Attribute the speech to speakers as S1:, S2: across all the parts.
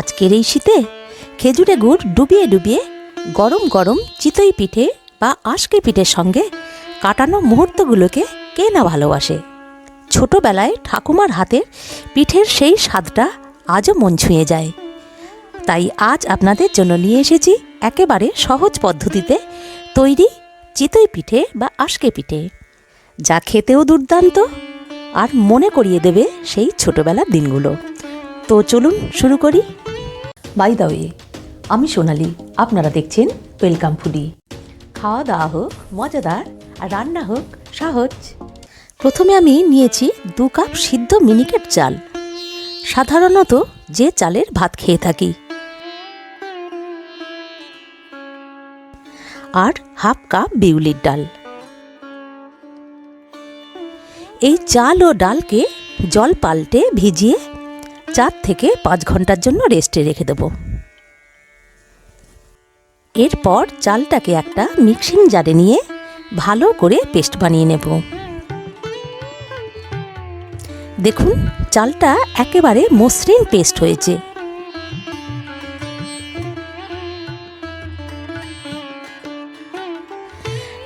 S1: আজকের এই শীতে খেজুরে গুড় ডুবিয়ে ডুবিয়ে গরম গরম চিতই পিঠে বা আশকে পিঠের সঙ্গে কাটানো মুহূর্তগুলোকে কে না ভালোবাসে? ছোটবেলায় ঠাকুমার হাতের পিঠের সেই স্বাদটা আজও মন ছুঁয়ে যায়। তাই আজ আপনাদের জন্য নিয়ে এসেছি একেবারে সহজ পদ্ধতিতে তৈরি চিতই পিঠে বা আশকে পিঠে, যা খেতেও দুর্দান্ত আর মনে করিয়ে দেবে সেই ছোটবেলার দিনগুলো। তো চলুন শুরু করি। বাই দা ওয়ে আমি সোনালি, আপনারা দেখছেন ওয়েলকাম ফুডি খাওয়া দাওয়া হোক, মজাদার, আর রান্না হোক, সহজ। প্রথমে আমি নিয়েছি দু কাপ সিদ্ধ মিনিকেট চাল। সাধারণত যে চালের ভাত খেয়ে থাকি। আর হাফ কাপ বিউলির ডাল। এই চাল ও ডালকে জল পাল্টে ভিজিয়ে চার থেকে পাঁচ ঘণ্টার জন্য রেস্টে রেখে দেব। এরপর চালটাকে একটা মিক্সিং জারে নিয়ে ভালো করে পেস্ট বানিয়ে নেব। দেখুন, চালটা একেবারে মসৃণ পেস্ট হয়েছে।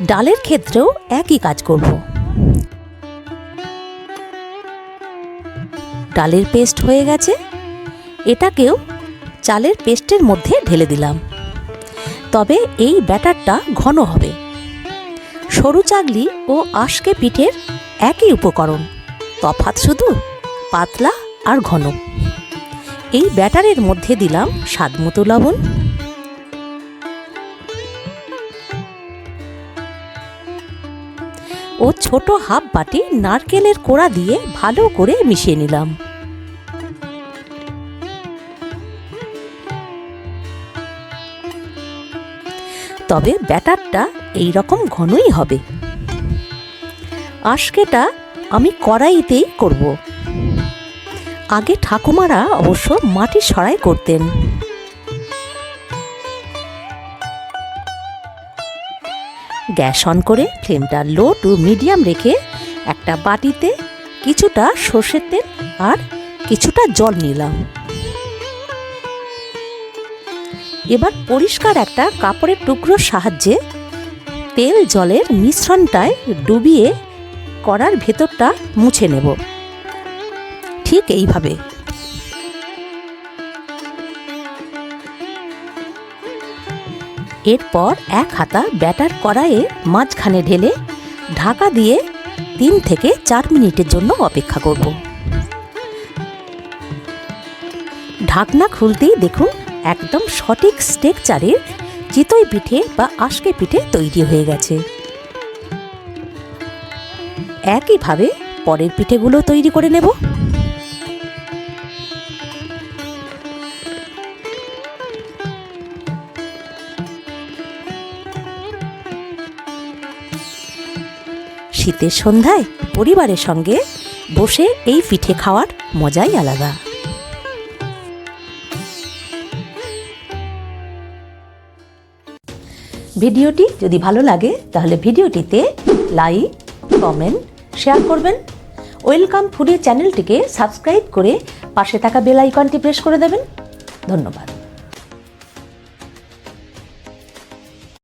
S1: ডালের ক্ষেত্রেও একই কাজ করব। ডালের পেস্ট হয়ে গেছে। এটাকেও চালের পেস্টের মধ্যে ঢেলে দিলাম। তবে এই ব্যাটারটা ঘন হবে। সরু চাগলি ও আশকে পিঠের একই উপকরণ। তফাত শুধু পাতলা আর ঘন। এই ব্যাটারের মধ্যে দিলাম স্বাদমতো লবণ। ও ছোট হাফ বাটি নারকেলের কোড়া দিয়ে ভালো করে মিশিয়ে নিলাম। তবে ব্যাটারটা এই রকম ঘনই হবে। আশকেটা আমি কড়াইতেই করব। আগে ঠাকুমারা অবশ্য মাটি সরাই করতেন। গ্যাস অন করে ফ্লেমটা লো টু মিডিয়াম রেখে একটা বাটিতে কিছুটা সর্ষের তেল আর কিছুটা জল নিলাম। এবার পরিষ্কার একটা কাপড়ের টুকরোর সাহায্যে তেল জলের মিশ্রণটায় ডুবিয়ে করার ভেতরটা মুছে নেব। ঠিক এইভাবে। এরপর এক হাতা ব্যাটার কড়াইয়ে মাঝখানে ঢেলে ঢাকা দিয়ে তিন থেকে চার মিনিটের জন্য অপেক্ষা করব। ঢাকনা খুলতেই দেখুন একদম সঠিক স্টেকচারের চিতই পিঠে বা আশকে পিঠে তৈরি হয়ে গেছে। একইভাবে পরের পিঠেগুলো তৈরি করে নেব। শীতের সন্ধ্যায় পরিবারের সঙ্গে বসে এই পিঠে খাওয়ার মজাই আলাদা। ভিডিওটি যদি ভালো লাগে, তাহলে ভিডিওটিতে লাইক, কমেন্ট, শেয়ার করবেন। ওয়েলকাম ফুডি চ্যানেলটিকে সাবস্ক্রাইব করে পাশে থাকা বেল আইকনটি প্রেস করে দেবেন। ধন্যবাদ।